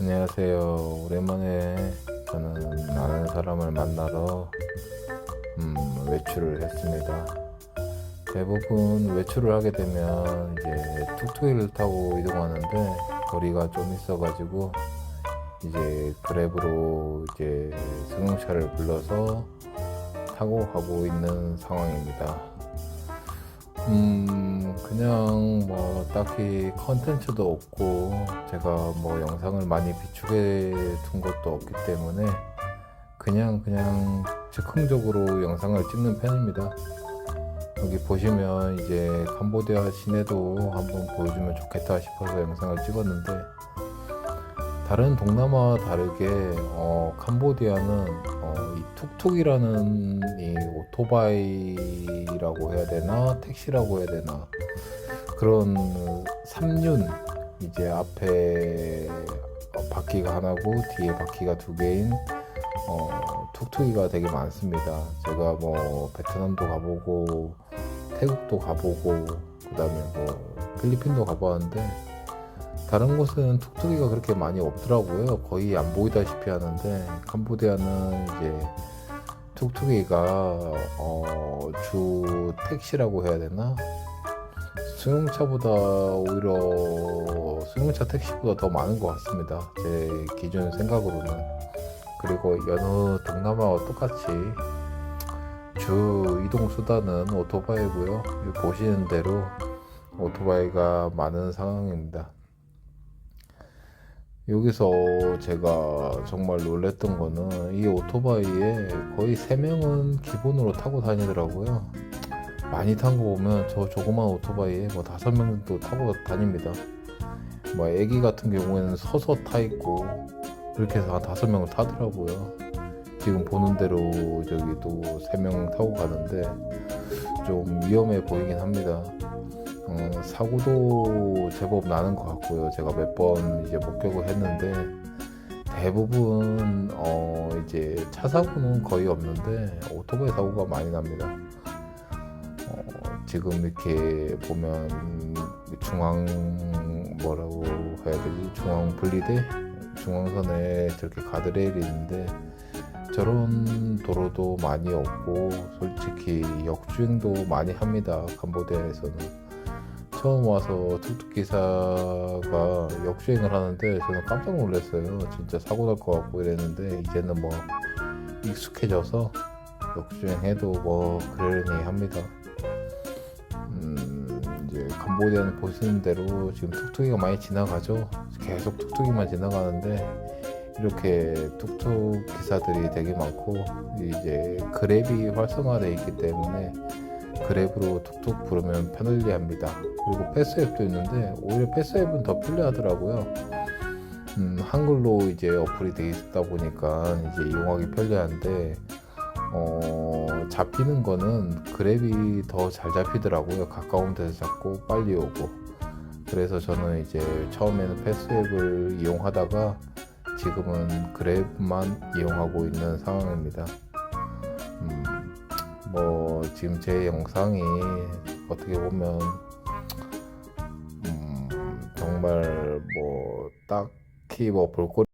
안녕하세요. 오랜만에 저는 아는 사람을 만나러 음, 외출을 했습니다. 대부분 외출을 하게 되면 이제 툭툭이를 타고 이동하는데 거리가 좀 있어가지고 이제 그랩으로 이제 승용차를 불러서 타고 가고 있는 상황입니다. 음, 그냥 뭐 딱히 컨텐츠도 없고 제가 뭐 영상을 많이 비추게 둔 것도 없기 때문에 그냥 그냥 즉흥적으로 영상을 찍는 편입니다. 여기 보시면 이제 캄보디아 시내도 한번 보여주면 좋겠다 싶어서 영상을 찍었는데 다른 동남아와 다르게 어, 캄보디아는 어, 이 툭툭이라는 이 오토바이라고 해야 되나 택시라고 해야 되나 그런 3륜 이제 앞에 어, 바퀴가 하나고 뒤에 바퀴가 두 개인 어, 툭툭이가 되게 많습니다. 제가 뭐 베트남도 가보고 태국도 가보고 그다음에 뭐 필리핀도 가봤는데 다른 곳은 툭툭이가 그렇게 많이 없더라고요. 거의 안 보이다시피 하는데 캄보디아는 이제 툭툭이가 어, 주 택시라고 해야 되나? 승용차보다 오히려 승용차 택시보다 더 많은 것 같습니다. 제 기준 생각으로는. 그리고 여느 동남아와 똑같이 주 이동 수단은 오토바이고요. 보시는 대로 오토바이가 많은 상황입니다. 여기서 제가 정말 놀랬던 거는 이 오토바이에 거의 3명은 기본으로 타고 다니더라고요. 많이 탄 거 보면 저 조그만 오토바이에 뭐 5명도 타고 다닙니다. 뭐 애기 같은 경우에는 서서 타 있고 이렇게 해서 한 5명을 타더라고요. 지금 보는 대로 저기 또 3명 타고 가는데 좀 위험해 보이긴 합니다. 어, 사고도 제법 나는 것 같고요. 제가 몇 번 이제 목격을 했는데 대부분 어 이제 차 사고는 거의 없는데 오토바이 사고가 많이 납니다. 어, 지금 이렇게 보면 중앙 뭐라고 해야 되지? 중앙 분리대 중앙선에 저렇게 가드레일이 있는데 저런 도로도 많이 없고 솔직히 역주행도 많이 합니다. 캄보디아에서는. 처음 와서 툭툭 기사가 역주행을 하는데 저는 깜짝 놀랐어요. 진짜 사고 날 것 같고 이랬는데 이제는 뭐 익숙해져서 역주행해도 뭐 그러려니 합니다. 음, 이제 캄보디아는 보시는 대로 지금 툭툭이가 많이 지나가죠. 계속 툭툭이만 지나가는데 이렇게 툭툭 기사들이 되게 많고 이제 그랩이 활성화되어 있기 때문에 그랩으로 툭툭 부르면 편리합니다. 그리고 패스 앱도 있는데 오히려 패스 앱은 더 편리하더라고요. 음, 한글로 이제 어플이 되어 있다 보니까 이제 이용하기 편리한데 어, 잡히는 거는 그랩이 더 잘 잡히더라고요. 가까운 데서 잡고 빨리 오고. 그래서 저는 이제 처음에는 패스 앱을 이용하다가 지금은 그랩만 이용하고 있는 상황입니다. 음, 뭐 지금 제 영상이 어떻게 보면 음, 정말 뭐 딱히 뭐 볼거리